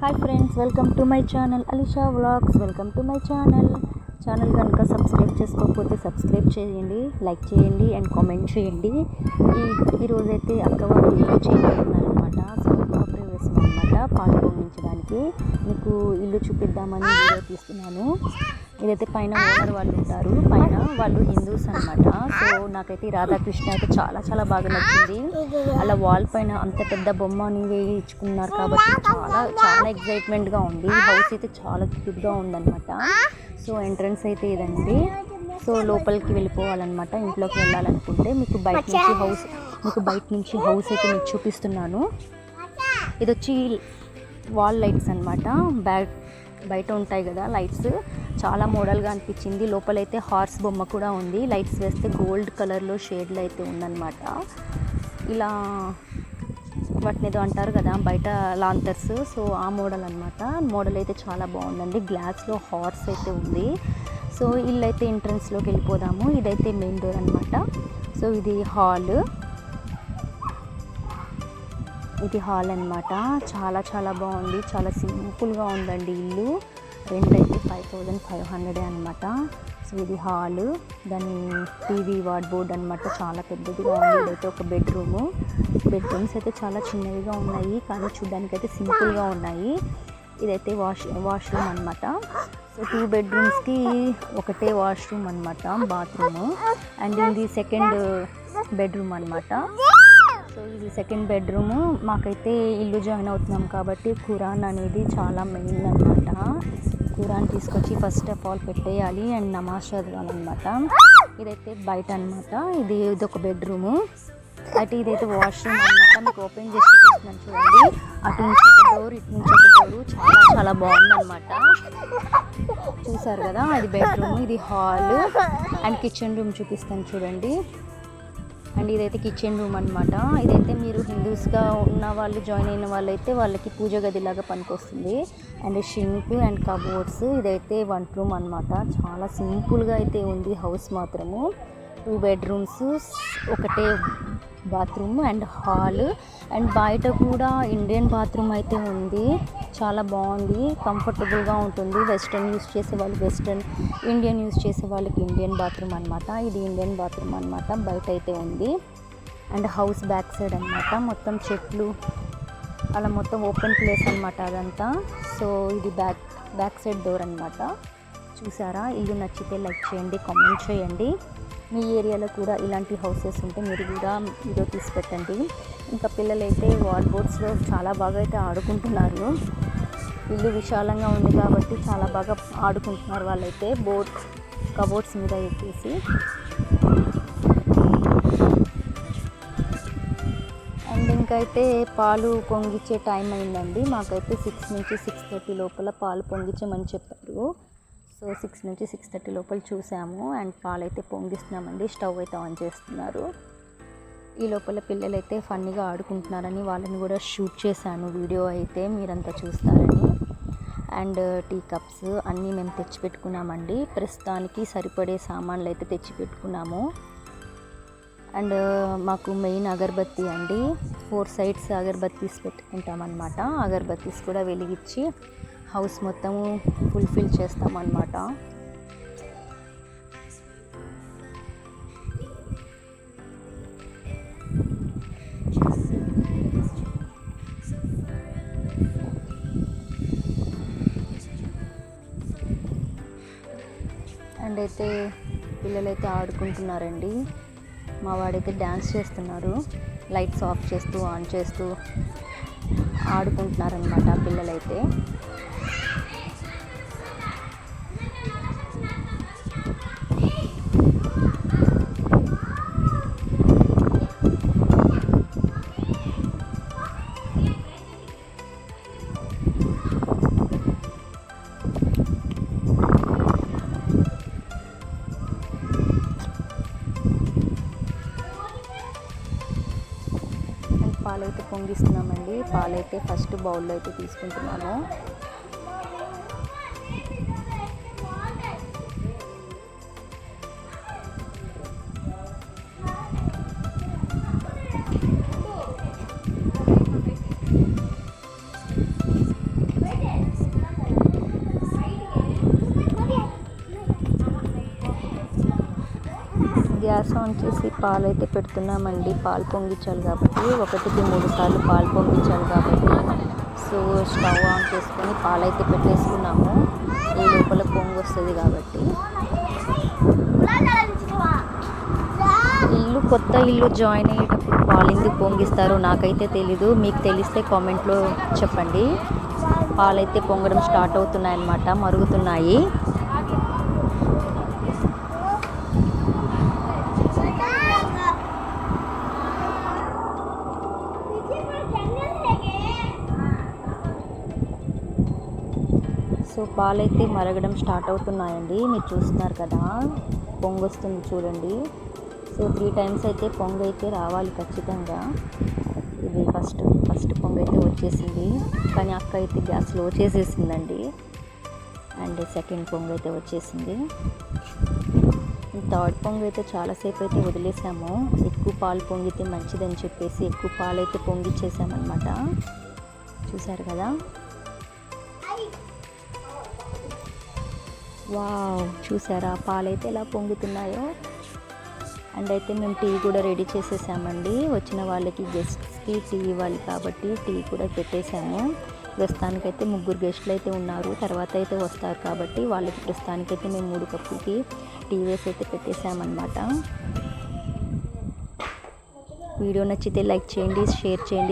Hi friends welcome to my channel Alisha vlogs. Welcome to my channel. Channel కనుక subscribe చేసుకోకపోతే subscribe చేయండి like చేయండి and comment చేయండి. ఈ ఈరోజైతే అయితే అక్క వాళ్ళు ఇల్లు చేయబోతున్నారనమాట సో గృహప్రవేశం అనమాట పాలు పొంగించడానికి మీకు ఇల్లు చూపిద్దామని వీడియో తీస్తున్నాను. ఇదైతే పైన ఓనర్ వాళ్ళు ఉంటారు పైన వాళ్ళు హిందూస్ అనమాట సో నాకైతే రాధాకృష్ణ అయితే చాలా చాలా బాగా నచ్చింది. అలా వాల్ పైన అంత పెద్ద బొమ్మని వేయించుకున్నారు కాబట్టి చాలా చాలా ఎక్సైట్మెంట్గా ఉంది. హౌస్ అయితే చాలా క్యూట్గా ఉందన్నమాట. సో ఎంట్రన్స్ అయితే ఇదండి. సో లోపలికి వెళ్ళిపోవాలన్నమాట ఇంట్లోకి వెళ్ళాలనుకుంటే. మీకు బయట నుంచి హౌస్ మీకు బయట నుంచి హౌస్ అయితే మీకు చూపిస్తున్నాను. ఇది వచ్చి వాల్ లైట్స్ అనమాట బ్యాక్ బయట ఉంటాయి కదా లైట్స్. చాలా మోడల్గా అనిపించింది. లోపలైతే హార్స్ బొమ్మ కూడా ఉంది. లైట్స్ వేస్తే గోల్డ్ కలర్లో షేడ్లు అయితే ఉందన్నమాట. ఇలా వాటిని ఏదో అంటారు కదా బయట లాంతర్స్. సో ఆ మోడల్ అనమాట మోడల్ అయితే చాలా బాగుందండి. గ్లాస్లో హార్స్ అయితే ఉంది. సో ఇల్లు అయితే ఎంట్రన్స్లోకి వెళ్ళిపోదాము. ఇదైతే మెయిన్ డోర్ అనమాట సో ఇది హాల్. ఇది హాల్ అన్నమాట. చాలా చాలా బాగుంది. చాలా సింపుల్గా ఉందండి ఇల్లు. రెంట్ అయితే ఫైవ్ థౌజండ్ ఫైవ్ హండ్రెడే అనమాట సో ఇది హాల్. దాని టీవీ వార్డ్బోర్డ్ అనమాట చాలా పెద్దదిగా ఉంది. ఇదైతే ఒక బెడ్రూము. బెడ్రూమ్స్ అయితే చాలా చిన్నవిగా ఉన్నాయి కానీ చూడ్డానికి అయితే సింపుల్గా ఉన్నాయి. ఇదైతే వాష్ వాష్రూమ్ అనమాట సో టూ బెడ్రూమ్స్కి ఒకటే వాష్రూమ్ అనమాట బాత్రూమ్. అండ్ ఇది సెకండ్ బెడ్రూమ్ అనమాట సో ఇది సెకండ్ బెడ్రూమ్ మాకైతే ఇల్లు జాయిన్ అవుతున్నాం కాబట్టి కురాన్ అనేది చాలా మెయిన్ అనమాట కురాన్ తీసుకొచ్చి ఫస్ట్ ఆఫ్ ఆల్ పెట్టేయాలి అండ్ నమాజ్ చదవాలన్నమాట. ఇదైతే బయట అనమాట ఇది ఇది ఒక బెడ్రూము అయితే ఇదైతే వాష్రూమ్ అనమాట మీకు ఓపెన్ చేసి చూస్తున్నాను చూడండి. అటు నుంచి ఒక డోర్ ఇటు నుంచి ఒక డోరు చాలా చాలా బాగుందన్నమాట. చూసారు కదా అది బెడ్రూమ్ ఇది హాల్ అండ్ కిచెన్ రూమ్ చూపిస్తాను చూడండి. అండ్ ఇదైతే కిచెన్ రూమ్ అనమాట ఇదైతే మీరు హిందూస్గా ఉన్న వాళ్ళు జాయిన్ అయిన వాళ్ళైతే వాళ్ళకి పూజ గదిలాగా పనికొస్తుంది. అండ్ షింక్ అండ్ కబోర్డ్స్ ఇదైతే వంట రూమ్ అనమాట చాలా సింపుల్గా అయితే ఉంది హౌస్ మాత్రము. టూ బెడ్రూమ్స్ ఒకటే బాత్రూమ్ అండ్ హాల్. అండ్ బయట కూడా ఇండియన్ బాత్రూమ్ అయితే ఉంది. చాలా బాగుంది. కంఫర్టబుల్గా ఉంటుంది. వెస్ట్రన్ యూస్ చేసే వాళ్ళు వెస్ట్రన్ ఇండియన్ యూస్ చేసే వాళ్ళకి ఇండియన్ బాత్రూమ్ అనమాట ఇది ఇండియన్ బాత్రూమ్ అనమాట బయట అయితే ఉంది. అండ్ హౌస్ బ్యాక్ సైడ్ అనమాట మొత్తం చెట్లు అలా మొత్తం ఓపెన్ ప్లేస్ అనమాట అదంతా. సో ఇది బ్యాక్ బ్యాక్ సైడ్ డోర్ అనమాట చూసారా? ఇల్లు నచ్చితే లైక్ చేయండి కామెంట్ చేయండి. మీ ఏరియాలో కూడా ఇలాంటి హౌసెస్ ఉంటే మీరు కూడా వీడియో తీసి పెట్టండి. ఇంకా పిల్లలైతే వాల్ బోర్డ్స్లో చాలా బాగా అయితే ఆడుకుంటున్నారు. ఇల్లు విశాలంగా ఉంది కాబట్టి చాలా బాగా ఆడుకుంటున్నారు వాళ్ళైతే. బోర్డ్స్ కబోర్డ్స్ మీద ఎక్కేసి. అండ్ ఇంకైతే పాలు పొంగిచ్చే టైం అయిందండి. మాకైతే సిక్స్ నుంచి సిక్స్ థర్టీ లోపల పాలు పొంగించమని చెప్పారు. సో సిక్స్ నుంచి సిక్స్ థర్టీ లోపల చూసాము అండ్ పాలు అయితే పొంగిస్తున్నామండి. స్టవ్ అయితే ఆన్ చేస్తున్నారు. ఈ లోపల పిల్లలు అయితే ఫన్నీగా ఆడుకుంటున్నారని వాళ్ళని కూడా షూట్ చేశాను వీడియో అయితే మీరంతా చూస్తారని. అండ్ టీ కప్స్ అన్నీ మేము తెచ్చిపెట్టుకున్నామండి. ప్రస్తుతానికి సరిపడే సామాన్లు అయితే తెచ్చిపెట్టుకున్నాము. అండ్ మాకు మెయిన్ అగరబత్తి అండి. Four sides అగరబత్తీస్ పెట్టుకుంటామన్నమాట. అగరబత్తీస్ కూడా వెలిగించి హౌస్ మొత్తము ఫుల్ఫిల్ చేస్తామన్నమాట. అండ్ అయితే పిల్లలైతే ఆడుకుంటున్నారండి. మా వాడైతే డ్యాన్స్ చేస్తున్నారు. లైట్స్ ఆఫ్ చేస్తూ ఆన్ చేస్తూ. ఆడుకుంటున్నారనమాట పిల్లలైతే. పాలైతే పొంగిస్తున్నామండి. పాలైతే ఫస్ట్ బౌల్లో అయితే తీసుకుంటున్నాను. గ్యాస్ ఆన్ చేసి పాలు అయితే పెడుతున్నామండి. పాలు పొంగించాలి కాబట్టి ఒకటికి మూడు సార్లు పాలు పొంగించాలి కాబట్టి. సో స్టవ్ ఆన్ చేసుకొని పాలు అయితే పెట్టేసుకున్నాము. ఈ లోపల పొంగు వస్తుంది కాబట్టి. ఇల్లు కొత్త ఇల్లు జాయిన్ అయ్యేటప్పుడు పాలు ఎందుకు పొంగిస్తారు నాకైతే తెలీదు. మీకు తెలిస్తే కామెంట్లో చెప్పండి. పాలైతే పొంగడం స్టార్ట్ అవుతున్నాయి అన్నమాట మరుగుతున్నాయి సో పాలైతే మరగడం స్టార్ట్ అవుతున్నాయండి. మీరు చూస్తున్నారు కదా పొంగొస్తుంది చూడండి. సో త్రీ టైమ్స్ అయితే పొంగు అయితే రావాలి ఖచ్చితంగా. ఇది ఫస్ట్ ఫస్ట్ పొంగు అయితే వచ్చేసింది. కానీ అక్క అయితే గ్యాస్లో చేసేసిందండి. అండ్ సెకండ్ పొంగు అయితే వచ్చేసింది. థర్డ్ పొంగు అయితే చాలాసేపు అయితే వదిలేసాము. ఎక్కువ పాలు పొంగితే మంచిదని చెప్పేసి ఎక్కువ పాలు అయితే పొంగిచ్చేసామన్నమాట. చూసారు కదా? వావ్ చూసారా? పాలైతే ఎలా పొంగుతున్నాయో. అండ్ అయితే మేము టీ కూడా రెడీ చేసేసామండి. వచ్చిన వాళ్ళకి గెస్ట్స్కి టీ ఇవ్వాలి కాబట్టి టీ కూడా పెట్టేశాము. ప్రస్తుతానికైతే ముగ్గురు గెస్ట్లు అయితే ఉన్నారు. తర్వాత అయితే వస్తారు కాబట్టి వాళ్ళకి ప్రస్తుతానికైతే మేము మూడు కప్పులకి టీ వేసి అయితే పెట్టేశామన్నమాట. వీడియో నచ్చితే లైక్ చేయండి షేర్ చేయండి